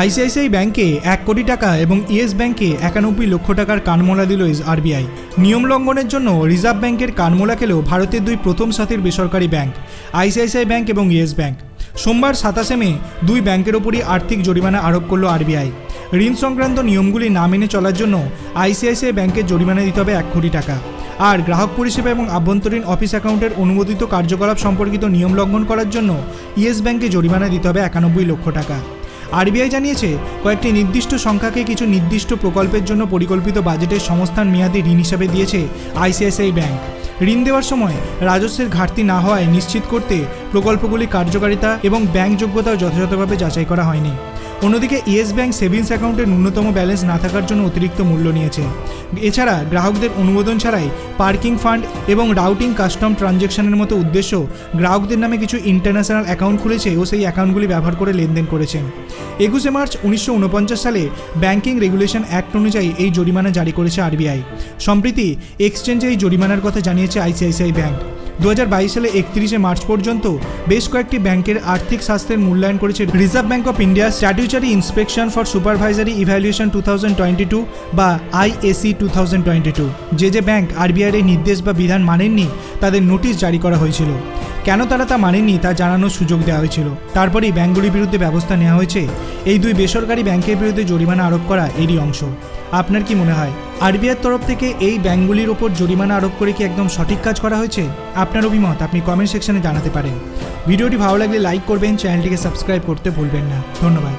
ICICI ব্যাংকে এক কোটি টাকা এবং ইয়েস ব্যাংকে একানব্বই লক্ষ টাকার কানমোলা দিল আরবিআই। নিয়ম লঙ্ঘনের জন্য রিজার্ভ ব্যাংকের কানমোলা খেলেও ভারতের দুই প্রথম সাথের বেসরকারি ব্যাংক, আইসিআইসিআই ব্যাংক এবং ইয়েস ব্যাংক। সোমবার সাতাশে মে দুই ব্যাংকের ওপরই আর্থিক জরিমানা আরোপ করল আরবিআই। ঋণ সংক্রান্ত নিয়মগুলি না মেনে চলার জন্য আইসিআইসিআই ব্যাংকের জরিমানা দিতে হবে এক কোটি টাকা। আর গ্রাহক পরিষেবা এবং আভ্যন্তরীণ অফিস অ্যাকাউন্টের অনুমোদিত কার্যকলাপ সম্পর্কিত নিয়ম লঙ্ঘন করার জন্য ইয়েস ব্যাংকে জরিমানা দিতে হবে একানব্বই লক্ষ টাকা। আরবিআই জানিয়েছে, কয়েকটি নির্দিষ্ট সংখ্যাকে কিছু নির্দিষ্ট প্রকল্পের জন্য পরিকল্পিত বাজেটের সংস্থান মেয়াদি ঋণ হিসাবে দিয়েছে আইসিআইসিআই ব্যাংক। ঋণ দেওয়ার সময় রাজস্বের ঘাটতি না হওয়ায় নিশ্চিত করতে প্রকল্পগুলি কার্যকারিতা এবং ব্যাংক যোগ্যতাও যথাযথভাবে যাচাই করা হয়নি। অন্যদিকে ইয়েস ব্যাংক সেভিংস অ্যাকাউন্টের ন্যূনতম ব্যালেন্স না থাকার জন্য অতিরিক্ত মূল্য নিয়েছে। এছাড়া গ্রাহকদের অনুমোদন ছাড়াই পার্কিং ফান্ড এবং রাউটিং কাস্টম ট্রানজ্যাকশনের মতো উদ্দেশ্য গ্রাহকদের নামে কিছু ইন্টারন্যাশনাল অ্যাকাউন্ট খুলেছে ও সেই অ্যাকাউন্টগুলি ব্যবহার করে লেনদেন করেছেন। একুশে মার্চ উনিশশো ঊনপঞ্চাশ সালে ব্যাংকিং রেগুলেশন অ্যাক্ট অনুযায়ী এই জরিমানা জারি করেছে আরবিআই। সম্প্রতি এক্সচেঞ্জে এই জরিমানার কথা জানিয়েছে আইসিআইসিআই ব্যাংক। দু হাজার বাইশ সালে একত্রিশে মার্চ পর্যন্ত বেশ কয়েকটি ব্যাংকের আর্থিক স্বাস্থ্যের মূল্যায়ন করেছে Reserve Bank of India statutory inspection for supervisory evaluation two thousand twenty two বা IAC two thousand twenty two যে যে ব্যাংক আরবিআইয়ের এই নির্দেশ বা বিধান মানেননি, তাদের নোটিশ জারি করা হয়েছিল। কেন তারা তা মানেননি তা জানানোর সুযোগ দেওয়া হয়েছিল। তারপরেই ব্যাংকগুলির বিরুদ্ধে ব্যবস্থা নেওয়া হয়েছে। এই দুই বেসরকারি ব্যাংকের বিরুদ্ধে জরিমানা আরোপ করা এরই অংশ। আপনার কি মনে হয় আরবিআইয়ের তরফ থেকে এই ব্যাঙ্কগুলির ওপর জরিমানা আরোপ করে কি একদম সঠিক কাজ করা হয়েছে? আপনার অভিমত আপনি কমেন্ট সেকশনে জানাতে পারেন। ভিডিওটি ভালো লাগলে লাইক করবেন চ্যানেলটিকে সাবস্ক্রাইব করতে ভুলবেন না। ধন্যবাদ।